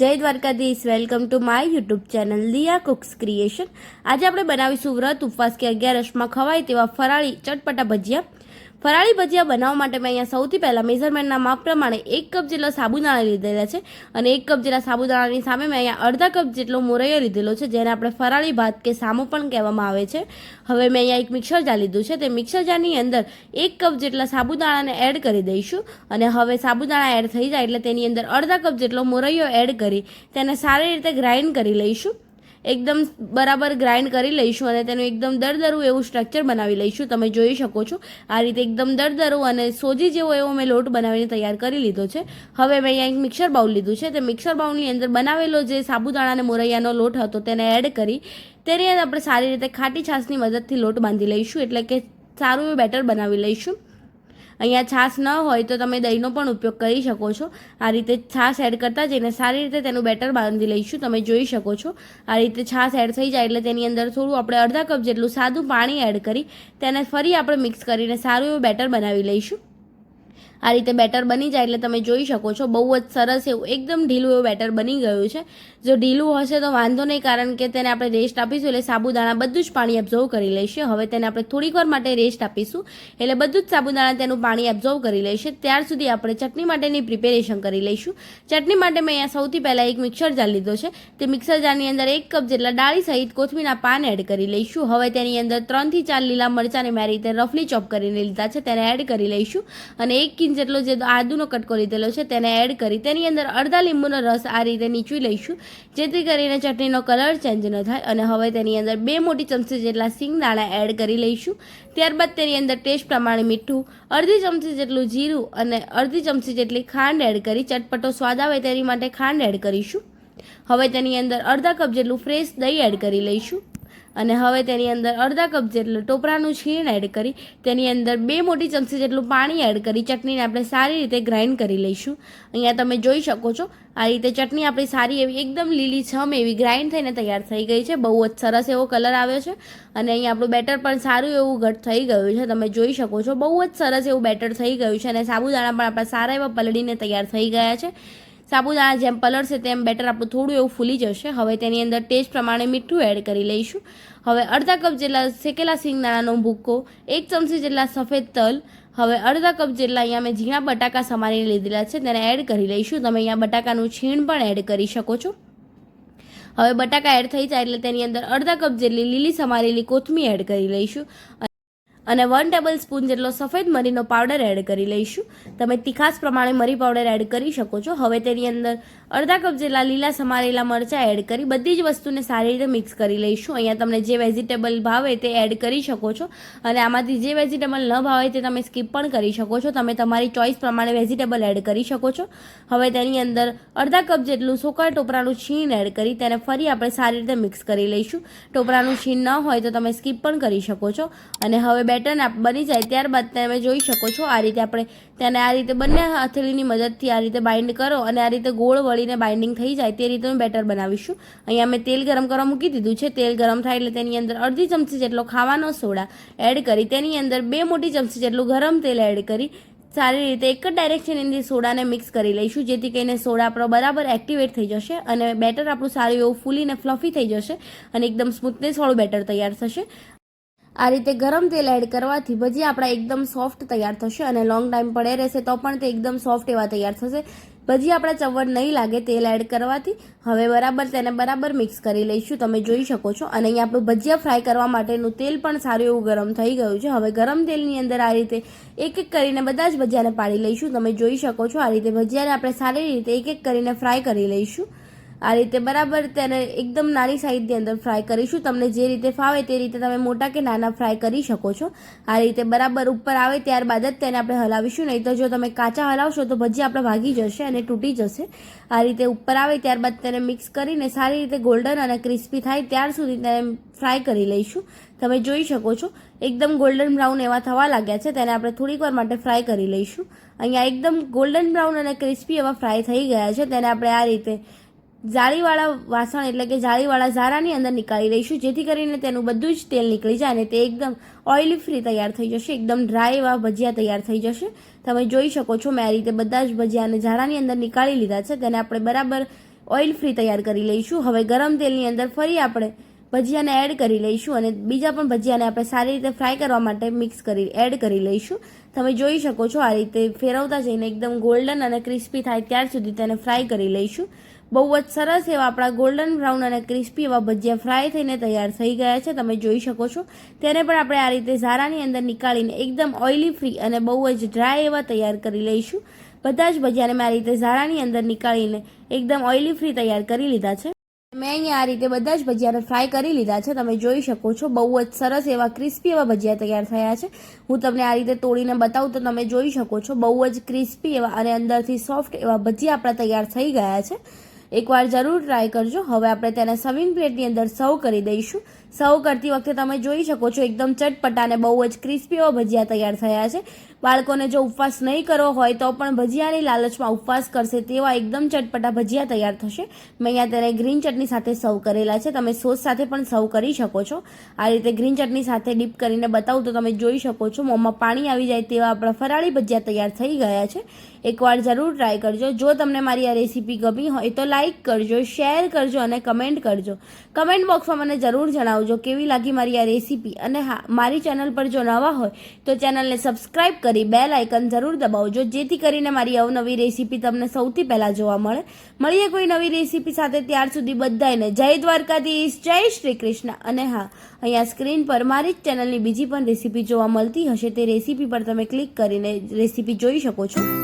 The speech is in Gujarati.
જય Dwarkadhish. Welcome to my YouTube channel Diya cooks creation આજે આપણે બનાવીશું વ્રત ઉપવાસ કે અગિયારસમાં ખવાય તેવા ફરાળી ચટપટા ભજીયા. ફરાળી ભજીયા બનાવવા માટે મેં અહીંયા સૌથી પહેલાં મેઝરમેન્ટના માપ પ્રમાણે એક કપ જેટલા સાબુદાણા લીધેલા છે અને એક કપ જેટલા સાબુદાણાની સામે મેં અહીંયા અડધા કપ જેટલો મોરૈયો લીધેલો છે, જેને આપણે ફરાળી ભાત કે સામો પણ કહેવામાં આવે છે. હવે મેં અહીંયા એક મિક્સર જાર લીધું છે, તે મિક્સર જારની અંદર એક કપ જેટલા સાબુદાણાને એડ કરી દઈશું અને હવે સાબુદાણા એડ થઈ જાય એટલે તેની અંદર અડધા કપ જેટલો મોરૈયો એડ કરી તેને સારી રીતે ગ્રાઇન્ડ કરી લઈશું. એકદમ બરાબર ગ્રાઇન્ડ કરી લઈશું અને તેનું એકદમ દરદરું એવું સ્ટ્રક્ચર બનાવી લઈશું. તમે જોઈ શકો છો. આ રીતે એકદમ દરદરું અને સોજી જેવો એવો મેં લોટ બનાવીને તૈયાર કરી લીધો છે. હવે મેં અહીંયા એક મિક્સર બાઉલ લીધું છે. તે મિક્સર બાઉલની અંદર બનાવેલો જે સાબુદાણા અને મોરૈયાનો લોટ હતો તેને એડ કરી તેની અંદર આપણે સારી રીતે ખાટી છાશની મદદથી લોટ બાંધી લઈશું. એટલે કે સારું એવું બેટર બનાવી લઈશું. અહીંયા છાશ ન હોય તો તમે દહીંનો પણ ઉપયોગ કરી શકો છો. આ રીતે છાશ એડ કરતા જઈને સારી રીતે તેનું બેટર બાંધી લઈશું. તમે જોઈ શકો છો. આ રીતે છાશ એડ થઈ જાય એટલે તેની અંદર થોડું આપણે અડધા કપ જેટલું સાદું પાણી એડ કરી તેને ફરી આપણે મિક્સ કરીને સારું એવું બેટર બનાવી લઈશું. આ રીતે બેટર બની જાય એટલે તમે જોઈ શકો છો. બહુ જ સરસ એવું, એકદમ ઢીલું એવું બેટર બની ગયું છે. જો ઢીલું હશે તો વાંધો નહીં, કારણ કે તેને આપણે રેસ્ટ આપીશું એટલે સાબુદાણા બધું જ પાણી એબ્ઝર્વ કરી લેશે. હવે તેને આપણે થોડીક વાર માટે રેસ્ટ આપીશું એટલે બધું જ સાબુદાણા તેનું પાણી એબ્ઝર્વ કરી લેશે. ત્યાર સુધી આપણે ચટણી માટેની પ્રિપેરેશન કરી લઈશું. ચટણી માટે મેં અહીંયા સૌથી પહેલાં એક મિક્સર જાર લીધો છે. તે મિક્સર જારની અંદર એક કપ જેટલા ડાળી સહિત કોથમીના પાન એડ કરી લઈશું. હવે તેની અંદર ત્રણથી ચાર લીલા મરચાંને મેં રીતે રફલી ચોપ કરીને લીધા છે. તેને એડ કરી લઈશું અને એક ઇંચ જેટલો જે આદુનો કટકો લીધેલો છે, તેને એડ કરી તેની અંદર અડધા લીંબુનો રસ આ રીતે નીચવી લઈશું. જેથી કરીને ચટણીનો કલર ચેન્જ ન થાય અને હવે તેની અંદર બે મોટી ચમચી જેટલા સિંગ દાણા એડ કરી લઈશું. ત્યારબાદ તેની અંદર ટેસ્ટ પ્રમાણે મીઠું, અડધી ચમચી જેટલું જીરું અને અડધી ચમચી જેટલી ખાંડ એડ કરી, ચટપટો સ્વાદ આવે તેની માટે ખાંડ એડ કરીશું. હવે તેની અંદર અડધા કપ જેટલું ફ્રેશ દહીં એડ કરી લઈશું. અને હવે તેની અંદર અડધા કપ જેટલું ટોપરાનું છીણ એડ કરી, તેની અંદર બે મોટી ચમચી જેટલું પાણી એડ કરી, ચટણીને આપણે સારી રીતે ગ્રાઇન્ડ કરી લઈશું. અહીંયા તમે જોઈ શકો છો, આ રીતે ચટણી આપણી સારી એવી એકદમ લીલી છમ એવી ગ્રાઇન્ડ થઈને તૈયાર થઈ ગઈ છે. બહુ જ સરસ એવો કલર આવ્યો છે અને અહીંયા આપણું બેટર પણ સારું એવું ઘટ થઈ ગયું છે. તમે જોઈ શકો છો, બહુ જ સરસ એવું બેટર થઈ ગયું છે અને સાબુદાણા પણ આપણા સારા એવા પલળીને તૈયાર થઈ ગયા છે. સાબુદાણા જેમ પલળશે તેમ બેટર આપણું થોડું એવું ફૂલી જશે. હવે તેની અંદર ટેસ્ટ પ્રમાણે મીઠું એડ કરી લઈશું. હવે અડધા કપ જેટલા શેકેલા સિંગદાણાનો ભૂક્કો એક ચમચી જેટલા સફેદ તલ, હવે અડધા કપ જેટલા અહીંયા મેં ઝીણા બટાકા સમારીને લીધેલા છે, તેને એડ કરી લઈશું. તમે અહીંયા બટાકાનું છીણ પણ એડ કરી શકો છો. હવે બટાકા એડ થઈ જાય એટલે તેની અંદર અડધા કપ જેટલી લીલી સમારેલી કોથમી એડ કરી લઈશું. અને વન ટેબલ સ્પૂન જેટલો સફેદ મરીનો પાવડર એડ કરી લઈશું. તમે તીખાસ પ્રમાણે મરી પાવડર એડ કરી શકો છો. હવે તેની અંદર અડધા કપ જેટલા લીલા સમારેલા મરચાં એડ કરી બધી જ વસ્તુને સારી રીતે મિક્સ કરી લઈશું. અહીંયા તમને જે વેજીટેબલ ભાવે તે એડ કરી શકો છો. અને આમાંથી જે વેજીટેબલ ન ભાવે તે તમે સ્કીપ પણ કરી શકો છો. તમે તમારી ચોઈસ પ્રમાણે વેજીટેબલ એડ કરી શકો છો. હવે તેની અંદર અડધા કપ જેટલું સોકા ટોપરાનું છીણ એડ કરી તેને ફરી આપણે સારી રીતે મિક્સ કરી લઈશું. ટોપરાનું છીણ ન હોય તો તમે સ્કીપ પણ કરી શકો છો. અને હવે બેટર બની જાય ત્યારબાદ તમે જોઈ શકો છો આ રીતે આપણે તેને આ રીતે બંને હથેળીની મદદથી આ રીતે બાઇન્ડ કરો અને આ રીતે ગોળ વળીને બાઇન્ડિંગ થઈ જાય તે રીતનું બેટર બનાવીશું. અહીંયા મેં તેલ ગરમ કરવા મૂકી દીધું છે. તેલ ગરમ થાય એટલે તેની અંદર અડધી ચમચી જેટલો ખાવાનો સોડા એડ કરી, તેની અંદર બે મોટી ચમચી જેટલું ગરમ તેલ એડ કરી, સારી રીતે એક જ ડાયરેક્શનની સોડાને મિક્સ કરી લઈશું, જેથી કરીને સોડા આપણો બરાબર એક્ટિવેટ થઈ જશે અને બેટર આપણું સારું એવું ફૂલીને ફ્લફી થઈ જશે અને એકદમ સ્મૂથનેસવાળું બેટર તૈયાર થશે. આ રીતે ગરમ તેલ એડ કરવાથી ભજી આપણા એકદમ સોફ્ટ તૈયાર થશે અને લોંગ ટાઈમ પડે રહેશે તો પણ તે એકદમ સોફ્ટ એવા તૈયાર થશે. ભજી આપણા ચવડ નહીં લાગે તેલ એડ કરવાથી. હવે બરાબર તેને બરાબર મિક્સ કરી લઈશું. તમે જોઈ શકો છો. અને અહીંયા આપણું ભજીયા ફ્રાય કરવા માટેનું તેલ પણ સારું એવું ગરમ થઈ ગયું છે. હવે ગરમ તેલની અંદર આ રીતે એક એક કરીને બધા જ ભજીયાને પાડી લઈશું. તમે જોઈ શકો છો આ રીતે ભજીયાને આપણે સારી રીતે એક એક કરીને ફ્રાય કરી લઈશું. આ રીતે બરાબર તેને એકદમ નાની સાઈઝની અંદર ફ્રાય કરીશું. તમને જે રીતે ફાવે તે રીતે તમે મોટા કે નાના ફ્રાય કરી શકો છો. આ રીતે બરાબર ઉપર આવે ત્યારબાદ જ તેને આપણે હલાવીશું. નહીં તો જો તમે કાચા હલાવશો તો ભજી આપણે ભાગી જશે અને તૂટી જશે. આ રીતે ઉપર આવે ત્યારબાદ તેને મિક્સ કરીને સારી રીતે ગોલ્ડન અને ક્રિસ્પી થાય ત્યાર સુધી તેને ફ્રાય કરી લઈશું. તમે જોઈ શકો છો, એકદમ ગોલ્ડન બ્રાઉન એવા થવા લાગ્યા છે. તેને આપણે થોડીક વાર માટે ફ્રાય કરી લઈશું. અહીંયા એકદમ ગોલ્ડન બ્રાઉન અને ક્રિસ્પી એવા ફ્રાય થઈ ગયા છે. તેને આપણે આ રીતે જાળીવાળા વાસણ એટલે કે જાળીવાળા ઝારાની અંદર નીકાળી દઈશું જેથી કરીને તેનું બધું જ તેલ નીકળી જાય અને તે એકદમ ઓઇલી ફ્રી તૈયાર થઈ જશે. એકદમ ડ્રાય એવા ભજીયા તૈયાર થઈ જશે. તમે જોઈ શકો છો મેં આ રીતે બધા જ ભજીયાને ઝાડાની અંદર નીકાળી લીધા છે. તેને આપણે બરાબર ઓઇલ ફ્રી તૈયાર કરી લઈશું. હવે ગરમ તેલની અંદર ફરી આપણે ભજીયાને એડ કરી લઈશું અને બીજા પણ ભજીયાને આપણે સારી રીતે ફ્રાય કરવા માટે મિક્સ કરી એડ કરી લઈશું. તમે જોઈ શકો છો આ રીતે ફેરવતા જઈને એકદમ ગોલ્ડન અને ક્રિસ્પી થાય ત્યાર સુધી તેને ફ્રાય કરી લઈશું. બહુ જ સરસ એવા આપણા ગોલ્ડન બ્રાઉન અને ક્રિસ્પી એવા ભજીયા ફ્રાય થઈને તૈયાર થઈ ગયા છે. તમે જોઈ શકો છો. તેને પણ આપણે આ રીતે ઝારાની અંદર નીકાળીને એકદમ ઓઇલી ફ્રી અને બહુ જ ડ્રાય એવા તૈયાર કરી લઈશું. બધા જ ભજીયાને મેં આ રીતે ઝારાની અંદર નીકાળીને એકદમ ઓઇલી ફ્રી તૈયાર કરી લીધા છે. મેં અહીંયા આ રીતે બધા જ ભજીયાને ફ્રાય કરી લીધા છે. તમે જોઈ શકો છો, બહુ જ સરસ એવા ક્રિસ્પી એવા ભજીયા તૈયાર થયા છે. હું તમને આ રીતે તોડીને બતાવું તો તમે જોઈ શકો છો, બહુ જ ક્રિસ્પી એવા અને અંદરથી સોફ્ટ એવા ભજીયા આપણા તૈયાર થઈ ગયા છે. એકવાર જરૂર ટ્રાય કરજો. હવે આપણે તેને સર્વિંગ પ્લેટની અંદર સર્વ કરી દઈશું. સર્વ કરતી વખતે તમે જોઈ શકો છો, એકદમ ચટપટા અને બહુ જ ક્રિસ્પી એવા ભજીયા તૈયાર થયા છે. બાળકોને જો ઉપવાસ નહીં કરવો હોય તો પણ ભજીયાની લાલચમાં ઉપવાસ કરશે તેવા એકદમ ચટપટા ભજીયા તૈયાર થશે. મેં અહીંયા તેને ગ્રીન ચટણી સાથે સર્વ કરેલા છે, તમે સોસ સાથે પણ સર્વ કરી શકો છો. આ રીતે ગ્રીન ચટણી સાથે ડીપ કરીને બતાવું તો તમે જોઈ શકો છો, મોંમાં પાણી આવી જાય તેવા આપણા ફરાળી ભજીયા તૈયાર થઈ ગયા છે. એકવાર જરૂર ટ્રાય કરજો. જો તમને મારી આ રેસીપી ગમી હોય તો લાઇક કરજો શેર કરજો અને કમેન્ટ કરજો. કમેન્ટ બોક્સમાં મને જરૂર જણાવજો કેવી લાગી મારી આ રેસીપી. અને હા, મારી ચેનલ પર જો નવા હોય, તો ચેનલને સબસ્ક્રાઇબ કરી બેલ આઇકન જરૂર દબાવજો, જેથી કરીને મારી અવનવી રેસીપી તમને સૌથી પહેલાં જોવા મળે. મળીએ કોઈ નવી રેસીપી સાથે ત્યાર સુધી બધાને જય દ્વારકાધીશ, જય શ્રી કૃષ્ણ. અને હા, અહીંયા સ્ક્રીન પર મારી જ ચેનલની બીજી પણ રેસીપી જોવા મળતી હશે, તે રેસીપી પર તમે ક્લિક કરીને રેસીપી જોઈ શકો છો.